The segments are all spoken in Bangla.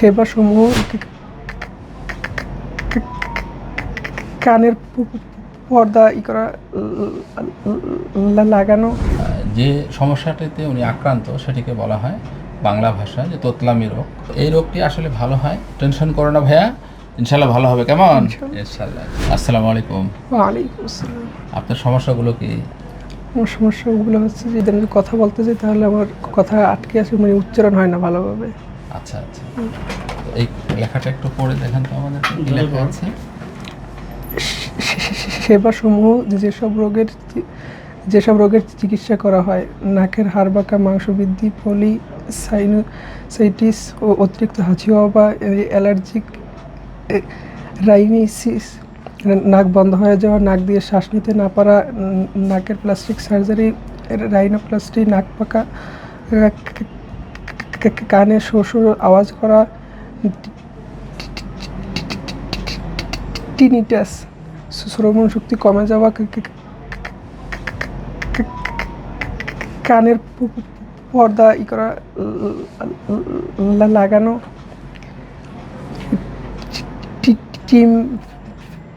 সেবাসমূহ কানের পর্দা ই করা লাগানো। যে সমস্যাটিতে উনি আক্রান্ত সেটিকে বলা হয় বাংলা ভাষা যে তোতলামি রোগ। এই রোগটি আসলে ভালো হয়? টেনশন করো না ভাইয়া। ইনশাল্লাহ ভালো হবে কেমন? ইনশাল্লাহ। আসসালামু আলাইকুম। ওয়ালাইকুম আসসালাম। আপনার সমস্যাগুলো কি? আমার সমস্যাগুলো হচ্ছে যে আমি কথা বলতে যাই তাহলে আমার কথা আটকে আসে মানে উচ্চারণ হয় না ভালোভাবে। আচ্ছা আচ্ছা। এই লেখাটা একটু পড়ে দেখেন তো আমাদের কি লেখা আছে। সেবাসমূহ যেসব রোগের যেসব রোগের চিকিৎসা করা হয় নাকের হাড় বাঁকা মাংস বৃদ্ধি পলি সাইনোসাইটিস ও অতিরিক্ত হাঁচি হওয়া বা অ্যালার্জিক রাইনিসিস নাক বন্ধ হয়ে যাওয়া নাক দিয়ে শ্বাস নিতে না পারা নাকের প্লাস্টিক সার্জারি রাইনোপ্লাস্টি নাক পাকা কানে শোর শোর আওয়াজ করা। টিনিটাস শ্রবণ শক্তি কমে যাওয়া কানের পর্দা ই করা লাগানো। টিম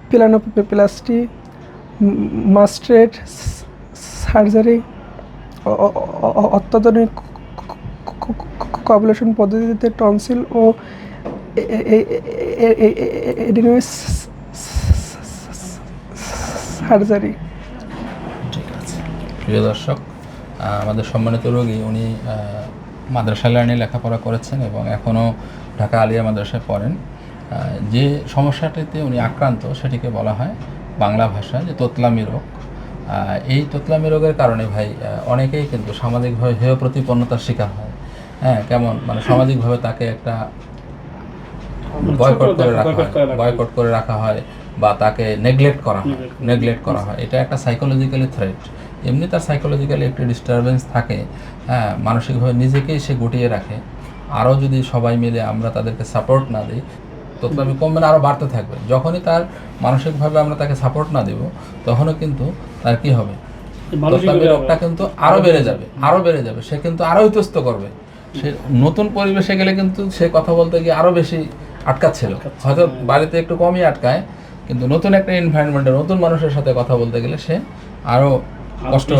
পেলানো প্লাস্টি। মাস্ট্রেট, সার্জারি। অত্যাধুনিক কবলেশন পদ্ধতিতে টনসিল ও সার্জারি ঠিক আছে। প্রিয় দর্শক আমাদের সম্মানিত রোগী, উনি মাদ্রাসা লাইনে লেখাপড়া করেছেন এবং এখনও ঢাকা আলিয়া মাদ্রাসায় পড়েন। যে সমস্যাটিতে উনি আক্রান্ত, সেটিকে বলা হয় বাংলা ভাষা, যে তোতলামি রোগ। এই তোতলামি রোগের কারণে ভাই অনেকেই কিন্তু সামাজিকভাবে হেয় প্রতিপন্নতার শিকার হয় হ্যাঁ কেমন? মানে সামাজিকভাবে তাকে একটা বয়কট করে রাখা হয় বয়কট করে রাখা হয়। বা তাকে নেগলেক্ট করা হয় নেগলেক্ট করা হয়। এটা একটা সাইকোলজিক্যালি থ্রেট এমনি তার সাইকোলজিক্যালি একটি ডিস্টারবেন্স থাকে হ্যাঁ মানসিকভাবে নিজেকেই সে গুটিয়ে রাখে। আরও যদি সবাই মিলে আমরা তাদেরকে সাপোর্ট না দিই তোতলামি কমবে না আরও বাড়তে থাকবে। যখনই তার মানসিকভাবে আমরা তাকে সাপোর্ট না দেব তখনও কিন্তু তার কি হবে? রোগটা কিন্তু আরও বেড়ে যাবে। আরও বেড়ে যাবে। সে কিন্তু আরও ইতস্ত করবে। সে নতুন পরিবেশে গেলে কিন্তু সে কথা বলতে গিয়ে আরও বেশি আটকাচ্ছিল। হয়তো বাড়িতে একটু কমই আটকায় কিন্তু নতুন একটা এনভায়রনমেন্টে নতুন মানুষের সাথে কথা বলতে গেলে সে আরও কষ্ট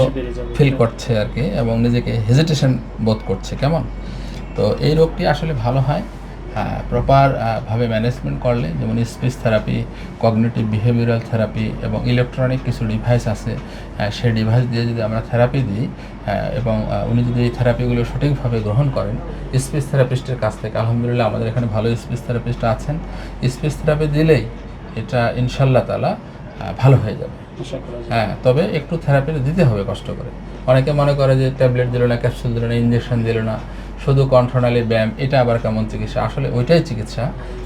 ফিল করছে আর কি এবং নিজেকে হেজিটেশন বোধ করছে কেমন? তো এই রোগটি আসলে ভালো হয়। প্রপার ভাবে ম্যানেজমেন্ট করলে, যেমন speech therapy cognitive behavioural therapy এবং ইলেকট্রনিক কিছু ডিভাইস আছে সেই ডিভাইস দিয়ে যদি আমরা থেরাপি দিই এবং উনি যদি এই থেরাপিগুলো সঠিকভাবে গ্রহণ করেন স্পিচ থেরাপিস্টের কাছ থেকে আলহামদুলিল্লাহ আমাদের এখানে ভালো স্পিচ থেরাপিস্ট আছেন। স্পিচ থেরাপি দিলেই এটা ইনশাল্লাহ তালা ভালো হয়ে যাবে। হ্যাঁ তবে একটু থেরাপি দিতে হবে কষ্ট করে। অনেকে মনে করে যে ট্যাবলেট দিল না ক্যাপসুল দিল না ইঞ্জেকশন দিল না। শুধু কণ্ঠনালী ব্যায়াম এটা আবার কেমন চিকিৎসা? আসলে ওইটাই চিকিৎসা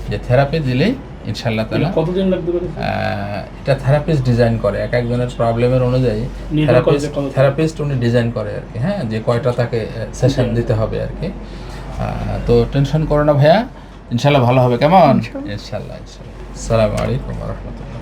যে থেরাপি দিলেই ইনশাল্লাহ তালা কতদিন লাগবে আহ, এটা থেরাপিস্ট ডিজাইন করে। এক একজনের প্রবলেমের অনুযায়ী থেরাপিস্ট থেরাপিস্ট উনি ডিজাইন করে আর কি হ্যাঁ? যে কয়টা তাকে সেশন দিতে হবে আর কি। তো টেনশন করো না ভাইয়া ইনশাল্লাহ ভালো হবে। কেমন? ইনশাল্লাহ ইনশাল্লাহ সালামু আলাইকুম রহমতুল্লাহ।